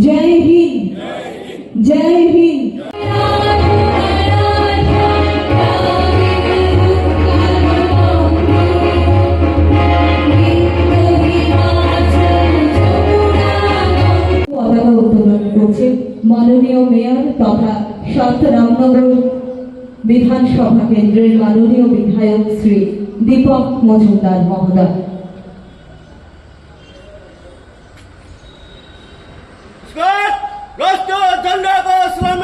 জয় হিন্দ। জয় হিন্দ। মাননীয় মেয়র তথা সন্ত রামনগর বিধানসভা কেন্দ্রের মাননীয় বিধায়ক শ্রী দীপক মজুমদার মহোদয়। Let's go, Dundas, Islam,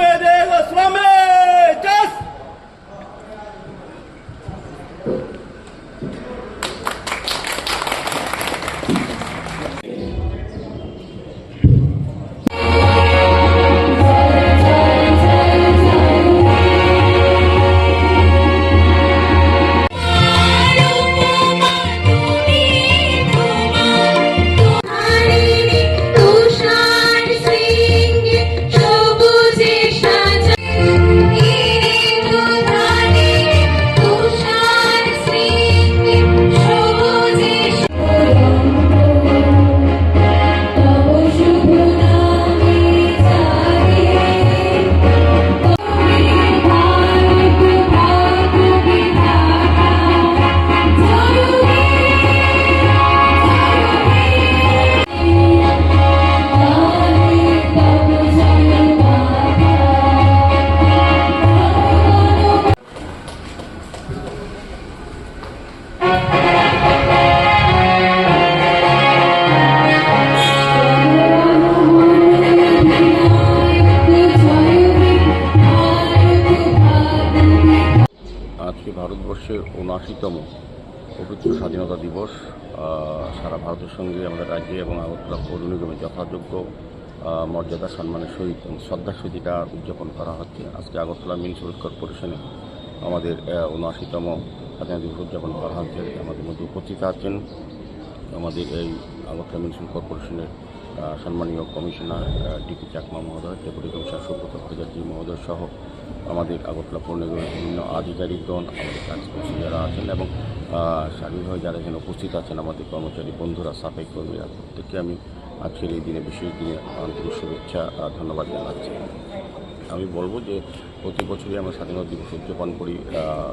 ভারতবর্ষের উনআশিতম পবিত্র স্বাধীনতা দিবস সারা ভারতের সঙ্গে আমাদের রাজ্যে এবং আগরতলা পৌর নিগমে যথাযোগ্য মর্যাদা, সম্মানের সহিত এবং শ্রদ্ধার উদযাপন করা হচ্ছে। আজকে আগরতলা মিউনিসিপ্যাল কর্পোরেশনে আমাদের উনআশিতম স্বাধীনতা দিবস উদযাপন করা হচ্ছে। আমাদের মধ্যে উপস্থিত আছেন আমাদের এই আগরতলা মিউনিসিপ্যাল কর্পোরেশনের সম্মানীয় কমিশনার ডিপি চাকমা মহোদয়, ডেপুটি কমিশনার সুব্রত প্রজাপতি মহোদয় সহ আমাদের আগরতলা পৌর বিভিন্ন আধিকারিকগণ, আমাদের কাজকর্মী যারা আছেন এবং সার্বিকভাবে যারা এখানে উপস্থিত আছেন, আমাদের কর্মচারী বন্ধুরা সাফাই কর্মীরা, প্রত্যেককে আমি আজকের এই দিনে বিশেষ দিনে আন্তরিক শুভেচ্ছা ধন্যবাদ জানাচ্ছি। আমি বলব যে প্রতি বছরই আমরা স্বাধীনতা দিবস উদযাপন করি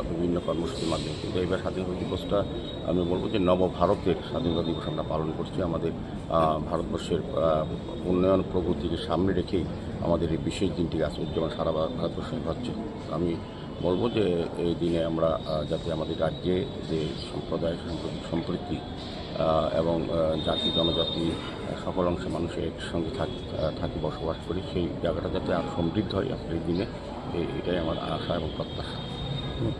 বিভিন্ন কর্মসূচির মাধ্যমে। কিন্তু এবার স্বাধীনতা দিবসটা আমি বলব যে নবভারতের স্বাধীনতা দিবস আমরা পালন করছি। আমাদের ভারতবর্ষের উন্নয়ন প্রগতিকে সামনে রেখেই আমাদের এই বিশেষ দিনটি আজ উদযাপন সারা ভারত- ভারতবর্ষে হচ্ছে। আমি বলব যে, এই দিনে আমরা যাতে আমাদের রাজ্যে যে সম্প্রদায়, সাম্প্রতিক সম্প্রীতি এবং জাতি, জনজাতি সকল অংশের মানুষের একসঙ্গে থাক- বসবাস করি, সেই জায়গাটা যাতে আর সমৃদ্ধ হয় আজকের দিনে এটাই আমার আশা এবং প্রত্যাশা।